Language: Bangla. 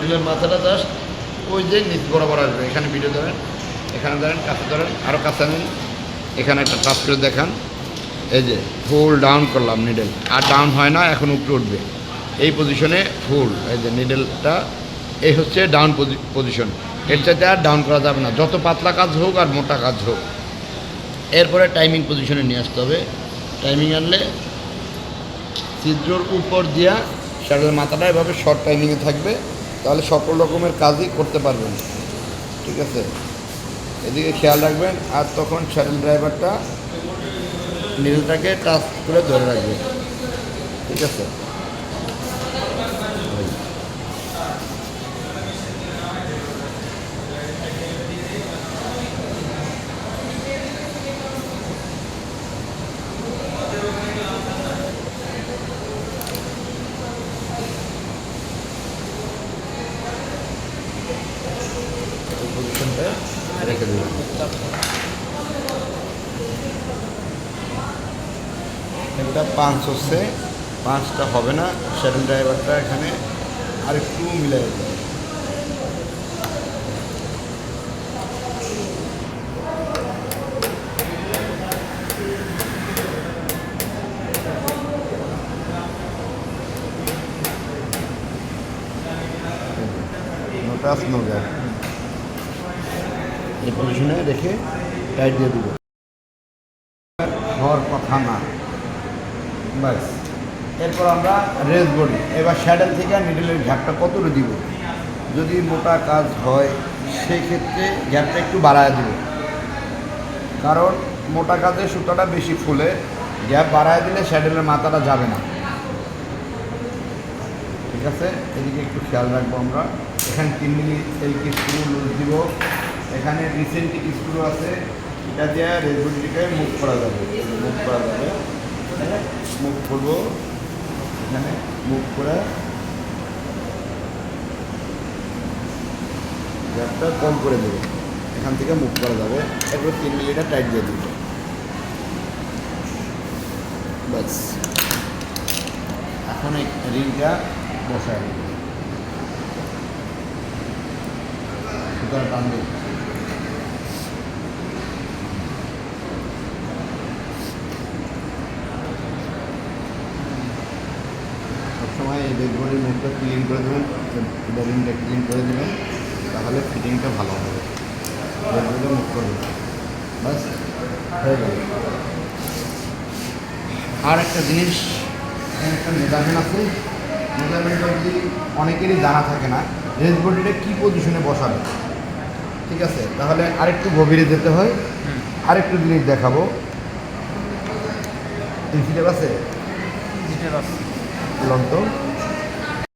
দিলেন মাথাটা জাস্ট ওই যে নিচ বরাবর আসবে। এখানে ভিডিও ধরেন, এখানে ধরেন, কাছে ধরেন আরও কাছে নেন এখানে একটা টাচ করে দেখান। এই যে ফুল ডাউন করলাম নিডেল আর ডাউন হয় না, এখন উপরে উঠবে। এই পজিশনে ফুল এই যে নিডেলটা এই হচ্ছে ডাউন পজিশন এর চাইতে আর ডাউন করা যাবে না। যত পাতলা কাজ হোক আর মোটা কাজ হোক। এরপরে টাইমিং পজিশনে নিয়ে আসতে হবে। টাইমিং আনলে ছিদ্রর উপর দিয়া শ্যাডেল মাথাটা এভাবে শর্ট টাইমিংয়ে থাকবে। তাহলে সকল রকমের কাজই করতে পারবেন। ঠিক আছে? এদিকে খেয়াল রাখবেন, আর তখন শ্যাডেল ড্রাইভারটা নীলটাকে টাচ করে ধরে রাখবেন ঠিক আছে? পজিশনটা রেখে এটা পাঁচ হচ্ছে, পাঁচটা হবে না শ্যাডেল ড্রাইভারটা এখানে আর একটু মিলাই দেবে নো এই পজিশনে রেখে টাইট দিয়ে দিব। হওয়ার কথা না। ব্যাস। এরপর আমরা রেস বডি এবার শ্যাডেল থেকে নিডেলের গ্যাপটা কতটা দিব? যদি মোটা কাজ হয় সেই ক্ষেত্রে গ্যাপটা একটু বাড়ায় দিব। কারণ মোটা কাজে সুতাটা বেশি ফুলে গ্যাপ বাড়ায় দিলে শ্যাডেলের মাথাটা যাবে না। ঠিক আছে? এদিকে একটু খেয়াল রাখব আমরা। এখানে তিন মিলি এলকি স্ক্রু লুজ দিব। এখানে রিসেন্টিক স্ক্রু আছে, এটা দিয়ে রেজবডিটিকে মুভ করা যাবে। মুভ করা যাবে। মুভ করব। এখানে মুভ করে গ্যাপটা কম করে দেবো। এখান থেকে মুভ করা যাবে। এরপর তিন মিলিটা টাইট দিয়ে দিব। ব্যাস। এখন এই রিংটা বসায় সুতরাং টান সবসময় মুখটা ক্লিন করে দেবেন এটা ক্লিন করে দেবেন তাহলে ফিটিংটা ভালো হবে। বেগবডিটা মুখ করবে বাস হয়ে যাবে আর একটা জিনিস একটা মেজারমেন্ট আছে মেজারমেন্টটা যদি অনেকেরই জানা থাকে না রেস বডিটা কী পজিশনে বসাবে? ঠিক আছে? তাহলে আরেকটু গভীরে যেতে হয়। আরেকটু জিনিস দেখাবো। ইনফিটেপ আছে? লন্ত